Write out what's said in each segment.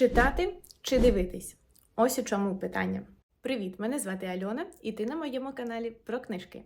Читати чи дивитись? Ось у чому питання. Привіт, мене звати Альона, і ти на моєму каналі про книжки.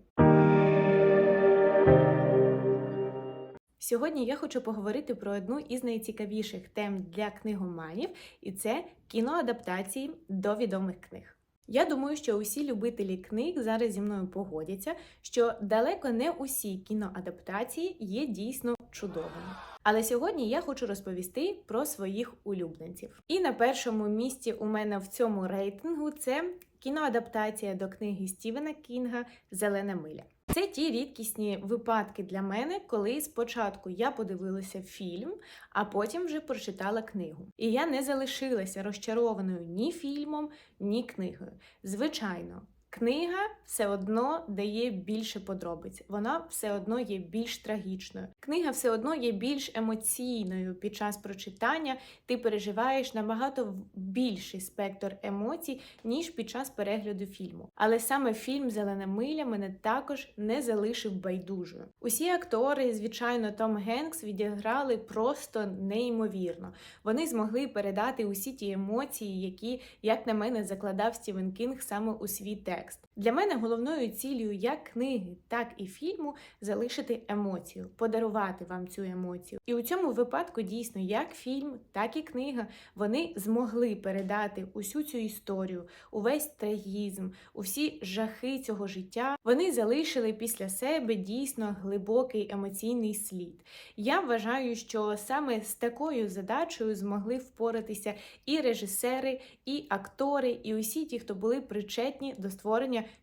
Сьогодні я хочу поговорити про одну із найцікавіших тем для книгоманів, і це кіноадаптації до відомих книг. Я думаю, що усі любителі книг зараз зі мною погодяться, що далеко не усі кіноадаптації є дійсно чудовими. Але сьогодні я хочу розповісти про своїх улюбленців. І на першому місці у мене в цьому рейтингу це кіноадаптація до книги Стівена Кінга Зелена миля. Це ті рідкісні випадки для мене, коли спочатку я подивилася фільм, а потім вже прочитала книгу. І я не залишилася розчарованою ні фільмом, ні книгою. Звичайно, книга все одно дає більше подробиць, вона все одно є більш трагічною. Книга все одно є більш емоційною під час прочитання. Ти переживаєш набагато більший спектр емоцій, ніж під час перегляду фільму. Але саме фільм Зелена миля мене також не залишив байдужою. Усі актори, звичайно, Том Генкс відіграли просто неймовірно. Вони змогли передати усі ті емоції, які, як на мене, закладав Стівен Кінг саме у свій текст. Для мене головною цілею як книги, так і фільму залишити емоцію, подарувати вам цю емоцію. І у цьому випадку дійсно як фільм, так і книга вони змогли передати усю цю історію, увесь трагізм, усі жахи цього життя. Вони залишили після себе дійсно глибокий емоційний слід. Я вважаю, що саме з такою задачею змогли впоратися і режисери, і актори, і усі ті, хто були причетні до створення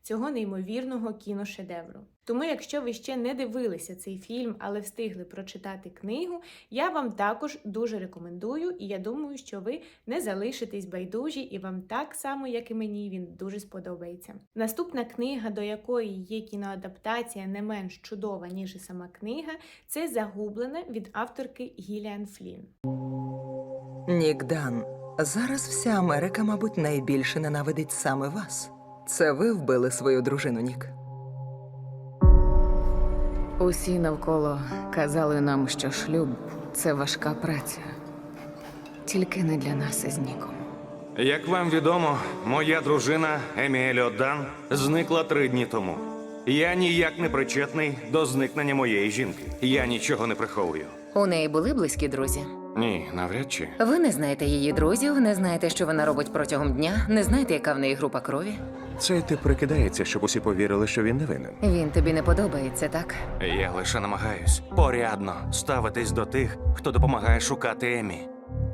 цього неймовірного кіношедевру. Тому, якщо ви ще не дивилися цей фільм, але встигли прочитати книгу, я вам також дуже рекомендую, і я думаю, що ви не залишитесь байдужі, і вам так само, як і мені, він дуже сподобається. Наступна книга, до якої є кіноадаптація не менш чудова, ніж і сама книга, це Загублена від авторки Гіліан Флін. Нік Дан, зараз вся Америка, мабуть, найбільше ненавидить саме вас. Це ви вбили свою дружину, Нік. Усі навколо казали нам, що шлюб це важка праця. Тільки не для нас із Ніком. Як вам відомо, моя дружина Еміель Одан зникла три дні тому. Я ніяк не причетний до зникнення моєї жінки. Я нічого не приховую. У неї були близькі друзі. Ні, навряд чи. Ви не знаєте її друзів, не знаєте, що вона робить протягом дня, не знаєте, яка в неї група крові. Цей тип прикидається, щоб усі повірили, що він не винен. Він тобі не подобається, так? Я лише намагаюсь порядно ставитись до тих, хто допомагає шукати Емі.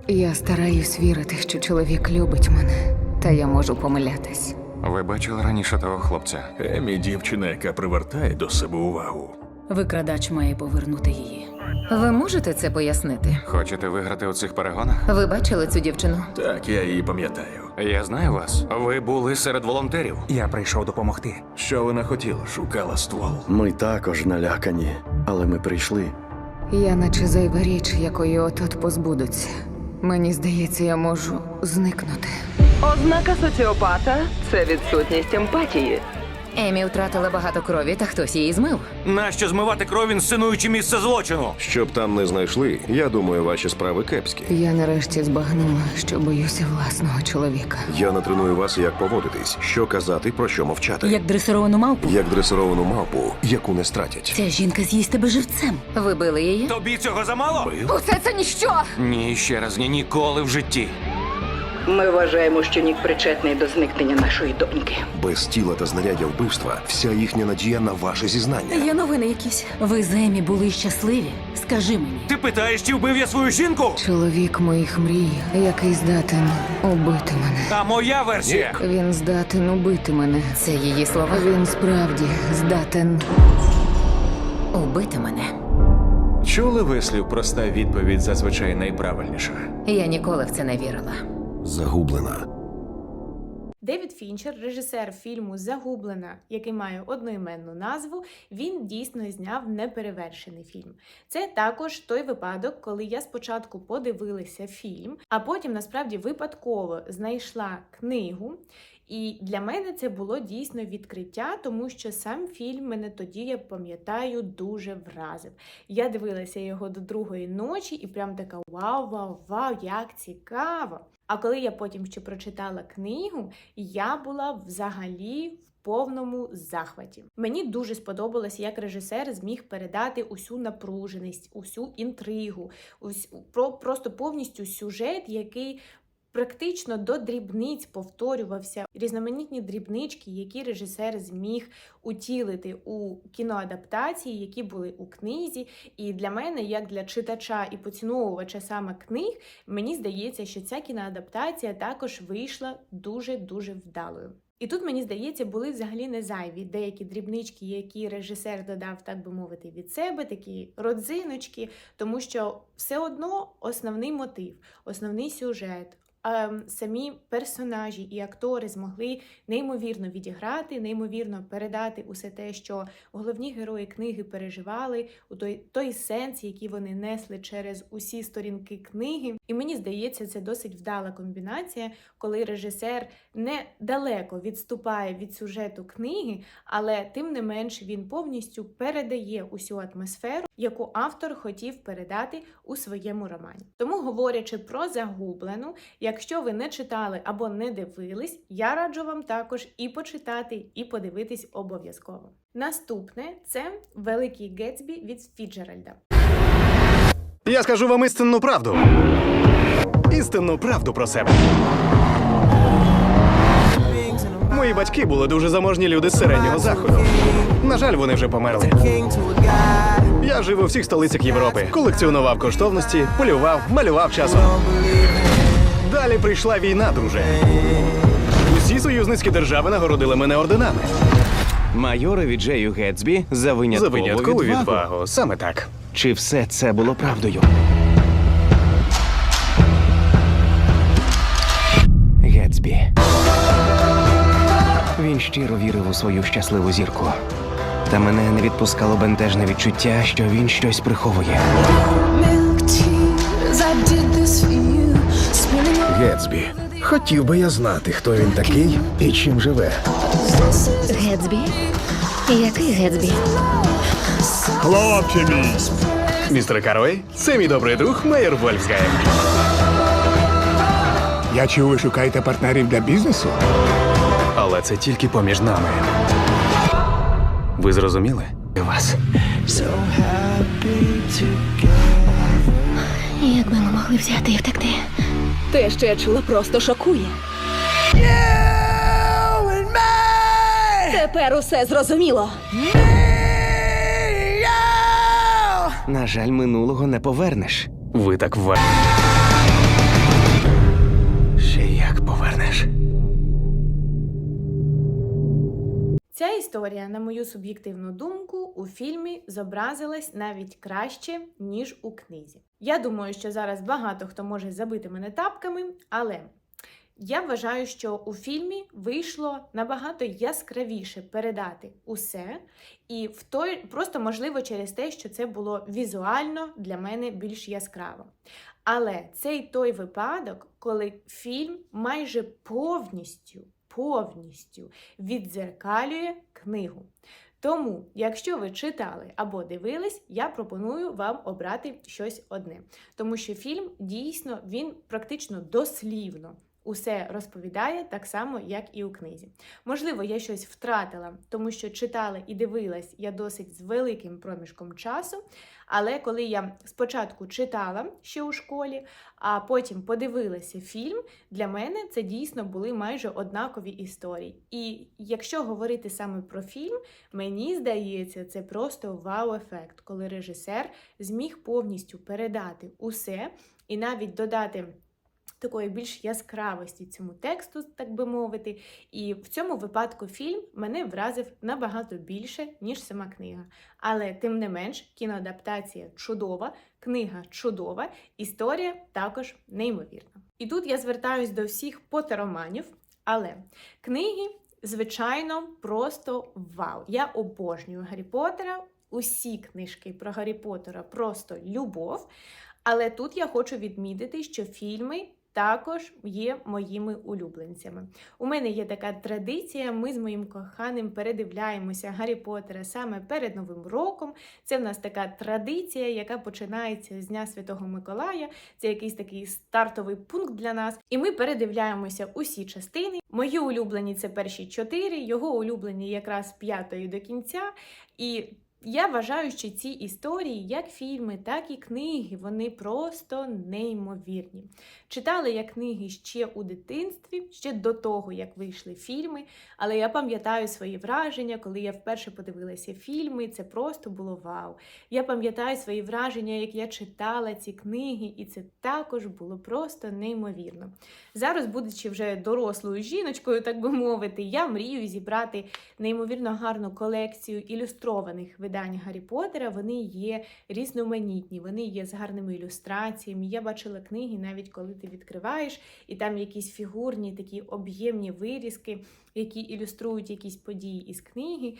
Я стараюсь вірити, що чоловік любить мене, та я можу помилятись. Ви бачили раніше того хлопця? Емі дівчина, яка привертає до себе увагу. Викрадач має повернути її. Ви можете це пояснити? Хочете виграти у цих перегонах? Ви бачили цю дівчину? Так, я її пам'ятаю. Я знаю вас. Ви були серед волонтерів. Я прийшов допомогти. Що вона хотіла? Шукала ствол. Ми також налякані, але ми прийшли. Я наче зайва річ, якої от-от позбудуться. Мені здається, я можу зникнути. Ознака соціопата це відсутність емпатії. Емі втратила багато крові, та хтось її змив. Нащо змивати кров, інсценуючи місце злочину? Щоб там не знайшли, я думаю, ваші справи кепські. Я нарешті збагнула, що боюся власного чоловіка. Я натреную вас, як поводитись, що казати, про що мовчати. Як дресировану мавпу, Як дресировану мавпу, яку не стратять. ця жінка з'їсть тебе живцем. Ви били її? Тобі цього замало? Усе це ніщо! Ні, ще раз ні, ніколи в житті. Ми вважаємо, що Нік причетний до зникнення нашої доньки. Без тіла та знаряддя вбивства вся їхня надія на ваше зізнання. Є новини якісь. Ви з Емі були щасливі? Скажи мені. Ти питаєш, чи вбив я свою жінку? Чоловік моїх мрій, який здатен убити мене. А моя версія. Він здатен убити мене. Це її слова. Він справді здатен. Убити мене. Чули вислів проста відповідь зазвичай найправильніша. Я ніколи в це не вірила. Загублена. Девід Фінчер, режисер фільму Загублена, який має одноіменну назву, він дійсно зняв неперевершений фільм. Це також той випадок, коли я спочатку подивилася фільм, а потім насправді випадково знайшла книгу. І для мене це було дійсно відкриття, тому що сам фільм мене тоді, я пам'ятаю, дуже вразив. Я дивилася його до другої ночі і прям така вау, вау, вау, як цікаво. А коли я потім ще прочитала книгу, я була взагалі в повному захваті. Мені дуже сподобалось, як режисер зміг передати усю напруженість, усю інтригу, ус, про, просто повністю сюжет, який. Практично до дрібниць повторювався різноманітні дрібнички, які режисер зміг утілити у кіноадаптації, які були у книзі. І для мене, як для читача і поціновувача саме книг, мені здається, що ця кіноадаптація також вийшла дуже дуже вдалою. І тут мені здається, були взагалі не зайві деякі дрібнички, які режисер додав, так би мовити, від себе, такі родзиночки, тому що все одно основний мотив, основний сюжет. Ем, Самі персонажі і актори змогли неймовірно відіграти, неймовірно передати усе те, що головні герої книги переживали, у той, той сенс, який вони несли через усі сторінки книги. І мені здається, це досить вдала комбінація, коли режисер не далеко відступає від сюжету книги, але тим не менш він повністю передає усю атмосферу, яку автор хотів передати у своєму романі. Тому, говорячи про загублену, якщо ви не читали або не дивились, я раджу вам також і почитати, і подивитись обов'язково. Наступне це Великий Гетсбі від Фіджеральда. Я скажу вам істинну правду. Істинну правду про себе. Мої батьки були дуже заможні люди з середнього заходу. На жаль, вони вже померли. Я жив у всіх столицях Європи, колекціонував коштовності, полював, малював часом. Далі прийшла війна, друже. Усі союзницькі держави нагородили мене орденами. Майорові Джею Гетсбі за виняткову, За виняткову відвагу. відвагу. Саме так. Чи все це було правдою? Гетсбі. Він щиро вірив у свою щасливу зірку. Та мене не відпускало бентежне відчуття, що він щось приховує. Гетсбі. Хотів би я знати, хто він такий і чим живе. Гетсбі? Який Гетсбі? Хлопче мій. Містер Карой, це мій добрий друг Мейер Вольфсгайм. Я чув, ви шукаєте партнерів для бізнесу? Але це тільки поміж нами. Ви зрозуміли? Вас. Як би ми могли взяти і втекти? Те, що я чула, просто шокує. Тепер усе зрозуміло. На жаль, минулого не повернеш. Ви так ва. Ця історія, на мою суб'єктивну думку, у фільмі зобразилась навіть краще, ніж у книзі. Я думаю, що зараз багато хто може забити мене тапками, але я вважаю, що у фільмі вийшло набагато яскравіше передати усе, і в той просто можливо через те, що це було візуально для мене більш яскраво. Але цей той випадок, коли фільм майже повністю повністю віддзеркалює книгу. Тому, якщо ви читали або дивились, я пропоную вам обрати щось одне. Тому що фільм дійсно він практично дослівно усе розповідає так само, як і у книзі. Можливо, я щось втратила, тому що читала і дивилась я досить з великим проміжком часу. Але коли я спочатку читала ще у школі, а потім подивилася фільм, для мене це дійсно були майже однакові історії. І якщо говорити саме про фільм, мені здається, це просто вау-ефект, коли режисер зміг повністю передати усе і навіть додати. Такої більш яскравості цьому тексту, так би мовити, і в цьому випадку фільм мене вразив набагато більше, ніж сама книга. Але тим не менш, кіноадаптація чудова, книга чудова, історія також неймовірна. І тут я звертаюсь до всіх потероманів, але книги, звичайно, просто вау. Я обожнюю Гаррі Поттера. Усі книжки про Гаррі Поттера просто любов. Але тут я хочу відмітити, що фільми також є моїми улюбленцями. У мене є така традиція. Ми з моїм коханим передивляємося Гаррі Поттера саме перед Новим роком. Це в нас така традиція, яка починається з Дня Святого Миколая. Це якийсь такий стартовий пункт для нас. І ми передивляємося усі частини. Мої улюблені це перші чотири, його улюблені якраз п'ятої до кінця. І я вважаю, що ці історії, як фільми, так і книги, вони просто неймовірні. Читала я книги ще у дитинстві, ще до того, як вийшли фільми. Але я пам'ятаю свої враження, коли я вперше подивилася фільми. Це просто було вау. Я пам'ятаю свої враження, як я читала ці книги, і це також було просто неймовірно. Зараз, будучи вже дорослою жіночкою, так би мовити, я мрію зібрати неймовірно гарну колекцію ілюстрованих видань Гаррі Поттера. Вони є різноманітні, вони є з гарними ілюстраціями. Я бачила книги, навіть коли ти відкриваєш, і там якісь фігурні такі об'ємні вирізки, які ілюструють якісь події із книги.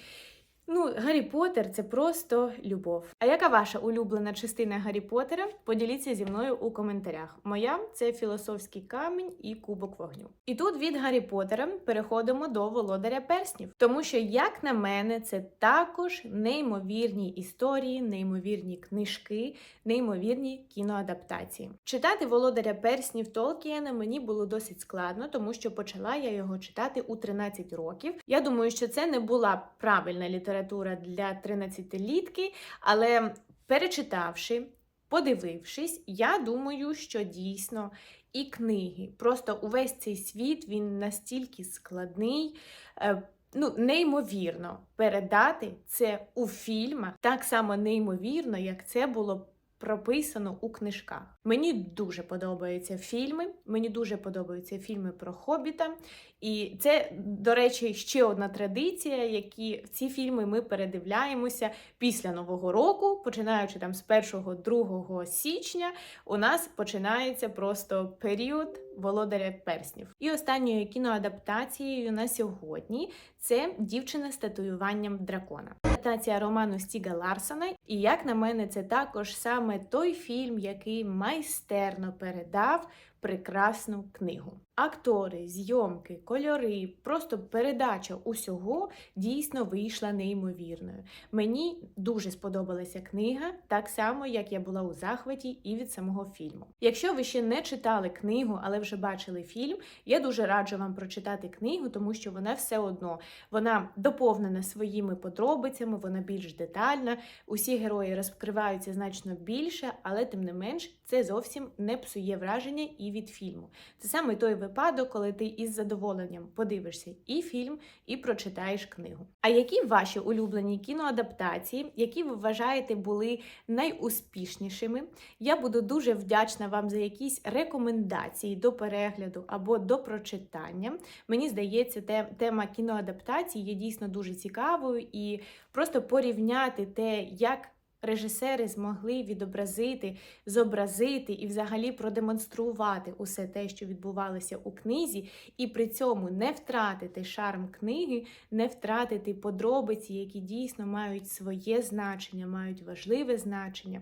Ну, Гаррі Поттер це просто любов. А яка ваша улюблена частина Гаррі Поттера? Поділіться зі мною у коментарях. Моя це філософський камінь і кубок вогню. І тут від Гаррі Поттера переходимо до володаря перснів, тому що, як на мене, це також неймовірні історії, неймовірні книжки, неймовірні кіноадаптації. Читати володаря перснів Толкіена мені було досить складно, тому що почала я його читати у 13 років. Я думаю, що це не була правильна література для 13-літки, але перечитавши, подивившись, я думаю, що дійсно і книги, просто увесь цей світ він настільки складний. е, Ну, неймовірно передати це у фільмах так само неймовірно, як це було прописано у книжках. Мені дуже подобаються фільми. Мені дуже подобаються фільми про Хобіта. І це, до речі, ще одна традиція, які ці фільми ми передивляємося після Нового року, починаючи там з 1-2 січня, у нас починається просто період володаря перснів. І останньою кіноадаптацією на сьогодні це дівчина з татуюванням дракона. Адаптація роману Стіга Ларсона. І як на мене, це також саме той фільм, який майстерно передав прекрасну книгу. Актори, зйомки, кольори, просто передача усього дійсно вийшла неймовірною. Мені дуже сподобалася книга, так само як я була у захваті і від самого фільму. Якщо ви ще не читали книгу, але вже бачили фільм, я дуже раджу вам прочитати книгу, тому що вона все одно вона доповнена своїми подробицями, вона більш детальна. Усі герої розкриваються значно більше, але тим не менш це зовсім не псує враження і від фільму. Це саме той випадок, коли ти із задоволенням подивишся і фільм, і прочитаєш книгу. А які ваші улюблені кіноадаптації, які ви вважаєте були найуспішнішими? Я буду дуже вдячна вам за якісь рекомендації до перегляду або до прочитання. Мені здається, тема кіноадаптації є дійсно дуже цікавою і просто порівняти те, як. Режисери змогли відобразити, зобразити і взагалі продемонструвати усе те, що відбувалося у книзі, і при цьому не втратити шарм книги, не втратити подробиці, які дійсно мають своє значення, мають важливе значення.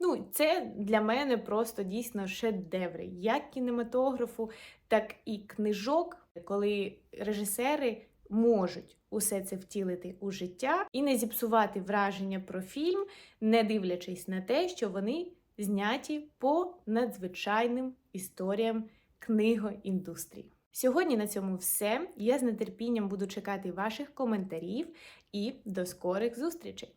Ну, це для мене просто дійсно шедеври, як кінематографу, так і книжок, коли режисери можуть усе це втілити у життя і не зіпсувати враження про фільм, не дивлячись на те, що вони зняті по надзвичайним історіям книгоіндустрії. Сьогодні на цьому все. Я з нетерпінням буду чекати ваших коментарів і до скорих зустрічей!